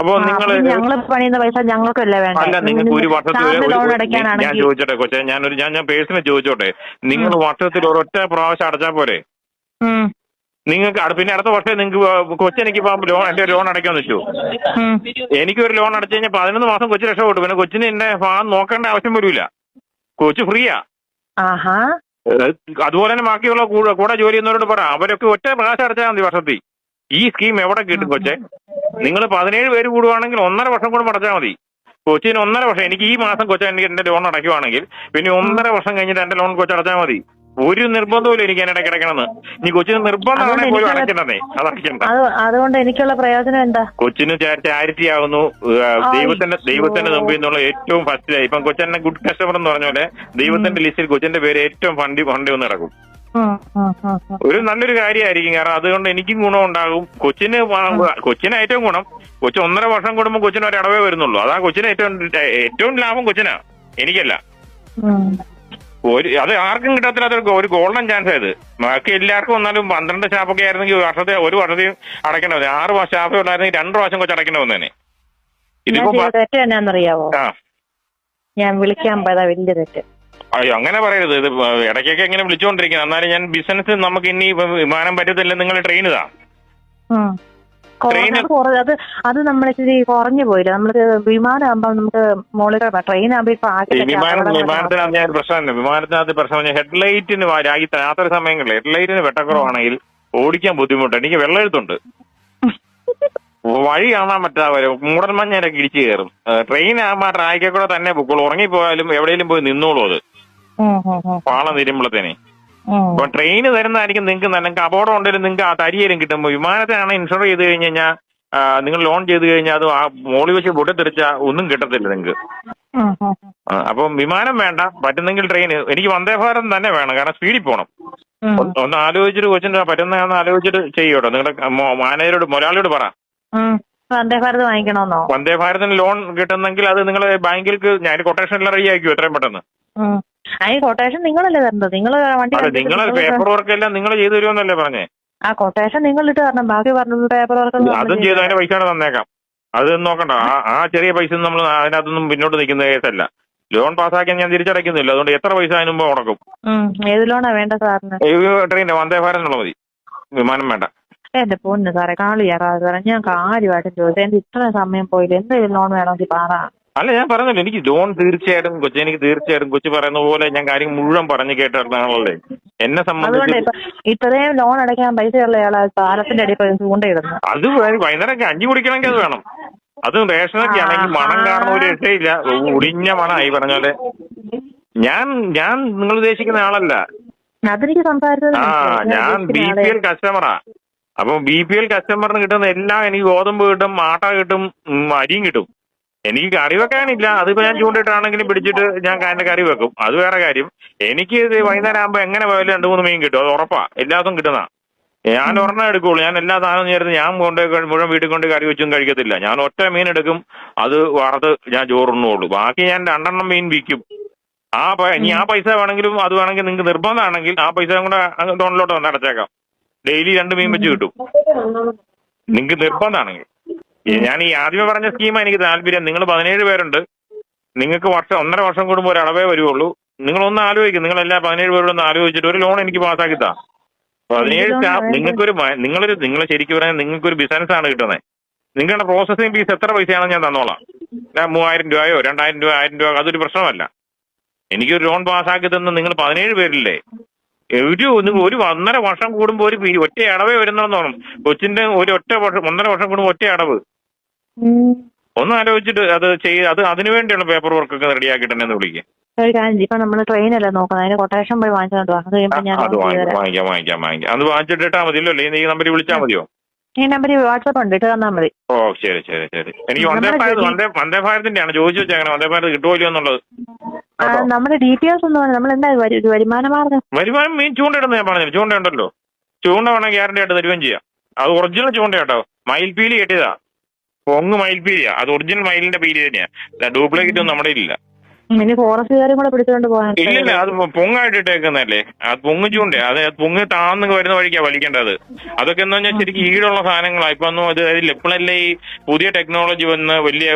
അപ്പൊ നിങ്ങൾ ഞങ്ങൾ പണിയുന്ന പൈസ ഞങ്ങൾക്കല്ലേ വേണ്ട? അല്ല നിങ്ങൾക്ക് ഒരു വർഷത്തിൽ ഞാൻ ചോദിച്ചോട്ടെ കൊച്ചെ ഞാനൊരു ഞാൻ ഞാൻ പേഴ്സണൽ ചോദിച്ചോട്ടെ. നിങ്ങൾ വർഷത്തിൽ ഒരൊറ്റ പ്രാവശ്യം അടച്ചാൽ പോരെ? നിങ്ങൾക്ക് പിന്നെ അടുത്ത വർഷം നിങ്ങൾക്ക് കൊച്ചെനിക്ക് ഇപ്പം ലോൺ എന്റെ ലോൺ അടയ്ക്കാന്ന് വെച്ചു. എനിക്ക് ഒരു ലോൺ അടച്ചു കഴിഞ്ഞാൽ പതിനൊന്ന് മാസം കൊച്ചു രക്ഷപ്പെട്ടു. പിന്നെ കൊച്ചിന് എന്റെ ഭാഗം നോക്കേണ്ട ആവശ്യം വരില്ല കൊച്ചു ഫ്രീയാ. അതുപോലെ തന്നെ ബാക്കിയുള്ള കൂടെ ജോലി ചെയ്യുന്നവരോട് പറ. അവരൊക്കെ ഒറ്റ പ്രകാശം അടച്ചാൽ മതി വർഷത്തിൽ. ഈ സ്കീം എവിടെ കിട്ടും കൊച്ചെ? നിങ്ങൾ പതിനേഴ് പേര് കൂടുവാണെങ്കിൽ ഒന്നര വർഷം കൂടെ അടച്ചാൽ മതി. കൊച്ചിന് ഒന്നര വർഷം. എനിക്ക് ഈ മാസം കൊച്ചു എനിക്ക് എന്റെ ലോൺ അടയ്ക്കുവാണെങ്കിൽ പിന്നെ ഒന്നര വർഷം കഴിഞ്ഞിട്ട് എന്റെ ലോൺ കൊച്ചടച്ചാൽ മതി. ഒരു നിർബന്ധവും എനിക്ക് അതിനിടയ്ക്ക് അടയ്ക്കണമെന്ന് നീ കൊച്ചിന് നിർബന്ധമാണെങ്കിൽ പോലും അടയ്ക്കണമേ അത് അടയ്ക്കണ്ട അതുകൊണ്ട് എനിക്കുള്ള പ്രയോജനം എന്താ? കൊച്ചിന് ചാരിറ്റി ആവുന്നു ദൈവത്തിന്റെ ദൈവത്തിന്റെ മുമ്പിൽ നിന്നുള്ള ഏറ്റവും ഫസ്റ്റ് ഇപ്പം കൊച്ചെന്നെ ഗുഡ് കസ്റ്റമർ എന്ന് പറഞ്ഞ പോലെ ദൈവത്തിന്റെ ലിസ്റ്റിൽ കൊച്ചിന്റെ പേര് ഏറ്റവും ഫണ്ടി ഫണ്ടി ഉം, ഉം. ഒരു നല്ലൊരു കാര്യമായിരിക്കും. കാരണം അതുകൊണ്ട് എനിക്കും ഗുണം ഉണ്ടാകും. കൊച്ചിന് കൊച്ചിന് ഏറ്റവും ഗുണം. കൊച്ചു ഒന്നര വർഷം കൂടുമ്പോൾ കൊച്ചിന് ഒരു ഇടവേ വരുന്നുള്ളൂ. അതാ കൊച്ചിന് ഏറ്റവും ഏറ്റവും ലാഭം കൊച്ചിനാ. എനിക്കല്ല. ഒരു അത് ആർക്കും കിട്ടത്തില്ലാത്ത ഒരു- ഒരു ഗോൾഡൻ ചാൻസ് ആയത് ബാക്കി എല്ലാവർക്കും വന്നാലും പന്ത്രണ്ട് സ്റ്റാഫൊക്കെ ആയിരുന്നെങ്കിൽ വർഷത്തെ ഒരു വർഷത്തെയും അടയ്ക്കേണ്ട? വന്നേ ആറ് സ്റ്റാഫേ ഉണ്ടായിരുന്നെങ്കിൽ രണ്ട് പ്രാവശ്യം കൊച്ചു അടയ്ക്കേണ്ട വന്നേനെ. ഞാൻ ഇതിപ്പോ എന്നാന്നറിയാവോ? വിളിക്കാൻ പോയതാ വലിയ തെറ്റ്. അയ്യോ അങ്ങനെ പറയരുത്. ഇത് ഇടയ്ക്കൊക്കെ എങ്ങനെ വിളിച്ചുകൊണ്ടിരിക്കുന്നത് എന്നാലും ഞാൻ ബിസിനസ് നമുക്ക് ഇനി വിമാനം പറ്റത്തില്ല നിങ്ങൾ ട്രെയിൻ ഇതാ. അത് അത് അത് നമ്മൾ ഇച്ചിരി കുറഞ്ഞു പോയില്ല? നമുക്ക് വിമാനമാകുമ്പോ നമുക്ക് മുകളിൽ ട്രെയിൻ ആകുമ്പോ ഇപ്പൊ ഈ ആക്കിയിട്ടൊക്കെ വിമാനം അപകടങ്ങൾ വിമാനത്തിനകത്ത് ഞാൻ പ്രശ്നമില്ല. വിമാനത്തിനകത്ത് പ്രശ്നം ഹെഡ്ലൈറ്റിന് ഈ യാത്ര സമയങ്ങളിൽ ഹെഡ്ലൈറ്റിന് വെട്ടക്കുറവാണെങ്കിൽ ഓടിക്കാൻ ബുദ്ധിമുട്ട് എനിക്ക് വെള്ളമെഴുത്തുണ്ട് വഴി കാണാൻ പറ്റാതെ മൂടൽ മഞ്ഞരൊക്കെ ഇടിച്ചു കയറും. ട്രെയിൻ ആകുമ്പോൾ ട്രാക്കിൽ കൂടെ തന്നെ പൊക്കോളൂ. ഉറങ്ങിപ്പോയാലും എവിടെയെങ്കിലും പോയി നിന്നോളൂ അത്. പാളം തിരുമ്പളത്തേനെ. അപ്പൊ ട്രെയിന് തരുന്നതായിരിക്കും നിങ്ങൾക്ക് നല്ല നിങ്ങൾക്ക് അപകടം ഉണ്ടെങ്കിലും നിങ്ങൾക്ക് ആ തരിയേലും കിട്ടുമ്പോൾ വിമാനത്തിനാണ് ഇൻഷുർ ചെയ്ത് കഴിഞ്ഞ് കഴിഞ്ഞാൽ നിങ്ങൾ ലോൺ ചെയ്ത് കഴിഞ്ഞാൽ അത് ആ മോളി വെച്ച് പൊട്ടിത്തെറിച്ച ഒന്നും കിട്ടത്തില്ല നിങ്ങൾക്ക്. അപ്പം വിമാനം വേണ്ട. പറ്റുന്നെങ്കിൽ ട്രെയിന് എനിക്ക് വന്ദേ ഭാരത് തന്നെ വേണം. കാരണം സ്പീഡിൽ പോകണം ഒന്ന് ആലോചിച്ചിട്ട് കൊച്ചിന് പറ്റുന്ന ആലോചിച്ചിട്ട് ചെയ്യോട്ടോ. നിങ്ങളുടെ മാനേജരോട് മൊരാളിയോട് പറ. വന്ദേ ഭാരത് വാങ്ങിക്കണമെന്നോ വന്ദേ ഭാരതിന് ലോൺ കിട്ടുന്നെങ്കിൽ അത് നിങ്ങൾ ബാങ്കിലേക്ക് ഞാൻ കൊട്ടേഷൻ എല്ലാം റെഡി ആക്കിയോ എത്രയും പെട്ടെന്ന്. അതിന് കൊട്ടേഷൻ നിങ്ങളല്ലേ തരുന്നത് നിങ്ങൾ വണ്ടി നിങ്ങൾ പേപ്പർ വർക്ക് എല്ലാം നിങ്ങൾ ചെയ്തു തരുമെന്നല്ലേ പറഞ്ഞേ? ആ കൊട്ടേഷൻ നിങ്ങൾ ഇട്ട് തരണം. ബാക്കി പറഞ്ഞത് പേപ്പർ വർക്ക് അതും ചെയ്ത് അതിന്റെ പൈസ തന്നേക്കാം. അത് നോക്കണ്ട. ആ- ആ ചെറിയ പൈസ നമ്മൾ അതിനകത്തൊന്നും പിന്നോട്ട് നിൽക്കുന്ന കേസല്ല. ലോൺ പാസ്സാക്കിയാൽ ഞാൻ തിരിച്ചടയ്ക്കുന്നില്ല. അതുകൊണ്ട് എത്ര പൈസ അതിന് മുമ്പ് മുടക്കും. ഏത് ലോണാ വേണ്ട സാറിന്? ട്രെയിൻ വന്ദേ ഭാരതിനുള്ള മതി. വിമാനം വേണ്ട. എന്റെ പൊന്ന് സാറേ കാളിയാറാ സാറേ ഞാൻ കാര്യമായിട്ടും ചോദിച്ചത് എന്റെ ഇത്ര സമയം പോയില്ല? എന്തെങ്കിലും ലോൺ വേണമെങ്കിൽ പറ. അല്ല ഞാൻ പറഞ്ഞല്ലോ എനിക്ക് ലോൺ തീർച്ചയായിട്ടും കൊച്ചി എനിക്ക് തീർച്ചയായിട്ടും കൊച്ചി പറയുന്ന പോലെ ഞാൻ കാര്യം മുഴുവൻ പറഞ്ഞു കേട്ടിടത്താണല്ലേ എന്നെ സംബന്ധിച്ച് ഇത്രയും ലോൺ അടയ്ക്കാൻ പൈസയുള്ള ആളാ പാലത്തിന്റെ അടിയിൽ ചൂണ്ടയിടുന്നു. അത് വൈകുന്നേരം അഞ്ചു കുടിക്കണമെങ്കിൽ അത് വേണം. അത് റേഷനൊക്കെ ആണെങ്കിൽ മണം കാണുന്ന ഒരു രക്ഷയില്ല ഒടിഞ്ഞ മണമായി പറഞ്ഞ പോലെ. ഞാൻ ഞാൻ നിങ്ങൾ ഉദ്ദേശിക്കുന്ന ആളല്ല. ആ ഞാൻ ബി പി എൽ കസ്റ്റമറാ അപ്പൊ ബി പി എൽ കസ്റ്റമറിന് കിട്ടുന്ന എല്ലാം എനിക്ക് ഗോതമ്പ് കിട്ടും ആട്ട കിട്ടും അരിയും കിട്ടും. എനിക്ക് കറി വെക്കാനില്ല. അതിപ്പോ ഞാൻ ചൂണ്ടിട്ടാണെങ്കിലും പിടിച്ചിട്ട് ഞാൻ കാന്റെ കറി വെക്കും. അത് വേറെ കാര്യം. എനിക്ക് ഇത് വൈകുന്നേരം ആകുമ്പോ എങ്ങനെ പോയാലും രണ്ടു മൂന്ന് മീൻ കിട്ടും. അത് ഉറപ്പാ. എല്ലാത്തും കിട്ടുന്ന ഞാൻ ഒരെണ്ണം എടുക്കുള്ളൂ. ഞാൻ എല്ലാ സാധനവും ചേർത്ത് ഞാൻ കൊണ്ട് മുഴുവൻ വീട്ടിൽ കൊണ്ട് കറി വെച്ചും കഴിക്കത്തില്ല. ഞാൻ ഒറ്റ മീൻ എടുക്കും. അത് വറുത്ത് ഞാൻ ചോറുണ്ണുള്ളൂ ബാക്കി ഞാൻ രണ്ടെണ്ണം മീൻ വിൽക്കും. ആ ഇനി ആ പൈസ വേണമെങ്കിലും അത് വേണമെങ്കിൽ നിങ്ങൾക്ക് നിർബന്ധമാണെങ്കിൽ ആ പൈസ കൂടെ ടോണിലോട്ട് വന്ന് അടച്ചേക്കാം. ഡെയിലി രണ്ട് മീൻ വെച്ച് കിട്ടും. നിങ്ങൾക്ക് നിർബന്ധമാണെങ്കിൽ. ഞാൻ ഈ ആദ്യമേ പറഞ്ഞ സ്കീമാണ് എനിക്ക് താല്പര്യം. നിങ്ങൾ പതിനേഴ് പേരുണ്ട്. നിങ്ങൾക്ക് വർഷം ഒന്നര വർഷം കൂടുമ്പോൾ ഒരു അളവേ വരുള്ളൂ നിങ്ങളൊന്ന് ആലോചിക്കും. നിങ്ങൾ എല്ലാ പതിനേഴ് പേരോടൊന്ന് ആലോചിച്ചിട്ട് ഒരു ലോൺ എനിക്ക് പാസ്സാക്കി താ പതിനേഴ് സ്റ്റാഫ് നിങ്ങൾക്കൊരു നിങ്ങളൊരു നിങ്ങൾ ശരിക്കും പറഞ്ഞാൽ നിങ്ങൾക്കൊരു ബിസിനസ് ആണ് കിട്ടുന്നത് നിങ്ങളുടെ പ്രോസസ്സിംഗ് ഫീസ് എത്ര പൈസയാണെന്ന് ഞാൻ തന്നോളാം. ഞാൻ മൂവായിരം രൂപയോ രണ്ടായിരം രൂപ ആയിരം രൂപ അതൊരു പ്രശ്നമല്ല. എനിക്കൊരു ലോൺ പാസ്സാക്കി തന്നെ നിങ്ങൾ പതിനേഴ് പേരില്ലേ? ഒരു നിങ്ങൾ ഒരു ഒന്നര വർഷം കൂടുമ്പോൾ ഒരു ഒറ്റ അടവേ വരുന്നതെന്ന് തോന്നും. കൊച്ചിന്റെ ഒരു ഒറ്റ വർഷം ഒന്നര വർഷം കൂടുമ്പോൾ ഒറ്റ അടവ്. ഒന്ന് ആലോചിച്ചിട്ട് അത് ചെയ്ത് അത് അതിനു വേണ്ടിയുള്ള പേപ്പർ വർക്ക് ഒക്കെ റെഡിയാക്കിട്ട് തന്നെ വിളിക്കുക ഒരു കാര്യം. ഇപ്പൊ നമ്മൾ ട്രെയിനല്ലേ നോക്കുന്നത്? അതിന് കൊട്ടേഷൻ പോയി വാങ്ങിച്ചോണ്ട് അത് കഴിയുമ്പോ ഞാൻ അത് വാങ്ങിക്കാം വാങ്ങിക്കാം വാങ്ങിക്കാം അത് വാങ്ങിച്ചിട്ട് ഇട്ടാൽ മതിയല്ലോ ഈ നമ്പറിൽ വിളിച്ചാൽ മതിയോ? ഈ നമ്പറിൽ വാട്സപ്പ് ഉണ്ട്. ഇട്ട് തന്നാൽ മതി. ഓ ശരി ശരി ശരി. എനിക്ക് വന്ദേ ഭാരത് വന്ദേ വന്ദേ ഭാരതിന്റെ ആണ്. ചോദിച്ചു വെച്ചേക്കണം വന്ദേ ഭാരത് കിട്ടുമല്ലോ എന്നുള്ളത്. നമ്മുടെ ഡീറ്റെയിൽസ് ഒന്നും നമ്മൾ എന്താ വരുമാന മാർഗം? വരുമാനം മീൻ ചൂണ്ടയിടുന്ന ഞാൻ പറഞ്ഞു ചൂണ്ട ഉണ്ടല്ലോ ചൂണ്ട വേണം ഗ്യാരണ്ടി ആയിട്ട് തരുകയും ചെയ്യാം. അത് ഒറിജിനൽ ചൂണ്ട കേട്ടോ മയിൽപീലി കെട്ടിയതാ. പൊങ്ങ് മയിൽപീലിയാ അത് ഒറിജിനൽ മയിലിന്റെ പീലി തന്നെയാ. ഡ്യൂപ്ലിക്കേറ്റ് ഒന്നും നമ്മുടെ ഇല്ല. ഇനി ഫോറസ്റ്റുകാരും കൂടെ പിടിച്ചുകൊണ്ട് പോകാൻ ഇല്ലില്ല അത് പൊങ്ങായിട്ട് ഇട്ടേക്കുന്നല്ലേ അത് പൊങ്ങ് ചൂണ്ട അത് പൊങ്ങ് താന്ന് വരുന്ന വഴിക്കാ വലിക്കേണ്ടത് അതൊക്കെ എന്ന് പറഞ്ഞാൽ ശരിക്കും ഈടുള്ള സാധനങ്ങളാ. ഇപ്പൊ ഒന്നും അത് അതിൽ എപ്പോഴല്ലേ ഈ പുതിയ ടെക്നോളജി വന്ന് വലിയ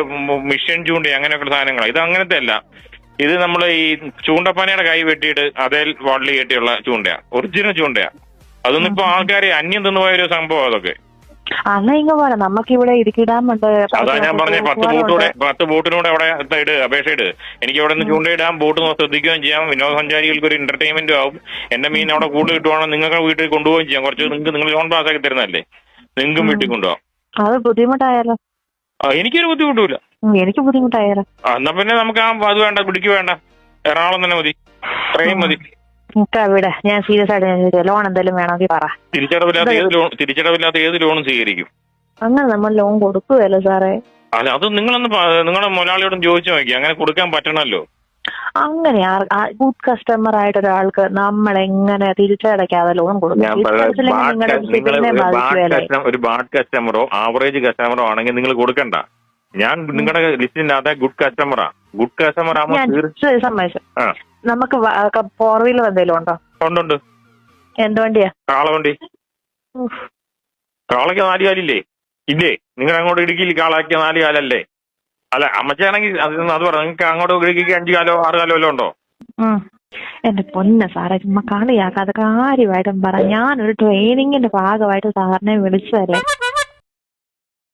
മിഷൻ ചൂണ്ട അങ്ങനെയൊക്കെ സാധനങ്ങളാ. ഇത് അങ്ങനത്തെ അല്ല. ഇത് നമ്മൾ ഈ ചൂണ്ടപ്പാനയുടെ കൈ വെട്ടിയിട്ട് അതേ വാളിൽ കെട്ടിയുള്ള ചൂണ്ടയാ. ഒറിജിനൽ ചൂണ്ടയാ. അതൊന്നും ഇപ്പൊ ആൾക്കാരെ അന്യം തിന്നുപോയ ഒരു സംഭവം അതൊക്കെ. അന്ന് ഇങ്ങ പോലെ നമുക്കിവിടെ ഇടുക്കി ഡാം ഉണ്ട് അതാ ഞാൻ പറഞ്ഞ പത്ത് ബോട്ടൂടെ പത്ത് ബോട്ടിനൂടെ അവിടെ ഇട് അപേക്ഷ ഇട്. എനിക്ക് അവിടെ നിന്ന് ചൂണ്ടയിടാം ബോട്ട് ശ്രദ്ധിക്കുകയും ചെയ്യാം. വിനോദസഞ്ചാരികൾക്ക് ഒരു എന്റർടൈൻമെന്റും ആവും. എന്റെ മീൻ അവിടെ കൂടുതൽ കിട്ടുവാണെങ്കിൽ നിങ്ങൾക്ക് വീട്ടിൽ കൊണ്ടുപോവുകയും ചെയ്യാം. കുറച്ച് നിങ്ങൾക്ക് നിങ്ങൾ ലോൺ പാസ്സാക്കി തരുന്നതല്ലേ? നിങ്ങൾക്കും വീട്ടിൽ കൊണ്ടുപോകാം അത് ബുദ്ധിമുട്ടായാലോ എനിക്കൊരു ബുദ്ധിമുട്ടില്ല എനിക്ക് ബുദ്ധിമുട്ടായാലോ എന്നാ പിന്നെ നമുക്ക് ആ അത് വേണ്ട പിടിക്ക് വേണ്ട. എറണാകുളം തന്നെ മതി. ട്രെയിൻ മതി. അവിടെ ഞാൻ സീരിയസ് ആയിട്ട് ഞാൻ ലോൺ എന്തെങ്കിലും വേണമെങ്കിൽ പറ. തിരിച്ചടവില്ലാത്ത ഏത് ലോൺ തിരിച്ചടവില്ലാത്ത ഏത് ലോണും സ്വീകരിക്കും? അങ്ങനെ നമ്മൾ ലോൺ കൊടുക്കുവല്ലോ സാറേ. അല്ല അത് നിങ്ങളൊന്ന് നിങ്ങളുടെ മുതലാളിയോടും ചോദിച്ചു നോക്കി അങ്ങനെ കൊടുക്കാൻ പറ്റണല്ലോ. അങ്ങനെ ഗുഡ് കസ്റ്റമർ ആയിട്ട് ഒരാൾക്ക് നമ്മൾ എങ്ങനെ തിരിച്ചടയ്ക്കാതെ ലോൺ കൊടുക്കും? ഒരു ബാഡ് കസ്റ്റമറോ ആവറേജ് കസ്റ്റമറോ ആണെങ്കിൽ നിങ്ങൾ കൊടുക്കണ്ട. ഞാൻ നിങ്ങളുടെ ലിസ്റ്റിനകത്ത് ഗുഡ് കസ്റ്റമറാ ഗുഡ് കസ്റ്റമർ ആവുമ്പോൾ ആകുമ്പോൾ ആ. നമുക്ക് ഫോർ വീലർ എന്തെങ്കിലും ഉണ്ടോ? ഉണ്ടുണ്ട് എന്ത് വണ്ടിയാ? കാളവണ്ടി. കാളയ്ക്ക് നാല് കാലില്ലേ? ഇല്ലേ? നിങ്ങൾ അങ്ങോട്ട് ഇടുക്കിയിൽ കാളയ്ക്ക് നാല് കാലല്ലേ? അല്ല അമ്മച്ചാണെങ്കിൽ അത് അത് പറഞ്ഞു. നിങ്ങൾക്ക് അങ്ങോട്ട് ഇടുക്കിക്ക് അഞ്ചു കാലോ ആറ് കാലോ വല്ലതും ഉണ്ടോ? എന്റെ പൊന്ന സാറേ ചുമ്മാ കളിയാക്കാതെ കാര്യമായിട്ടും പറ. ഞാനൊരു ട്രെയിനിങ്ങിന്റെ ഭാഗമായിട്ട് സാറിനെ വിളിച്ചതല്ലേ?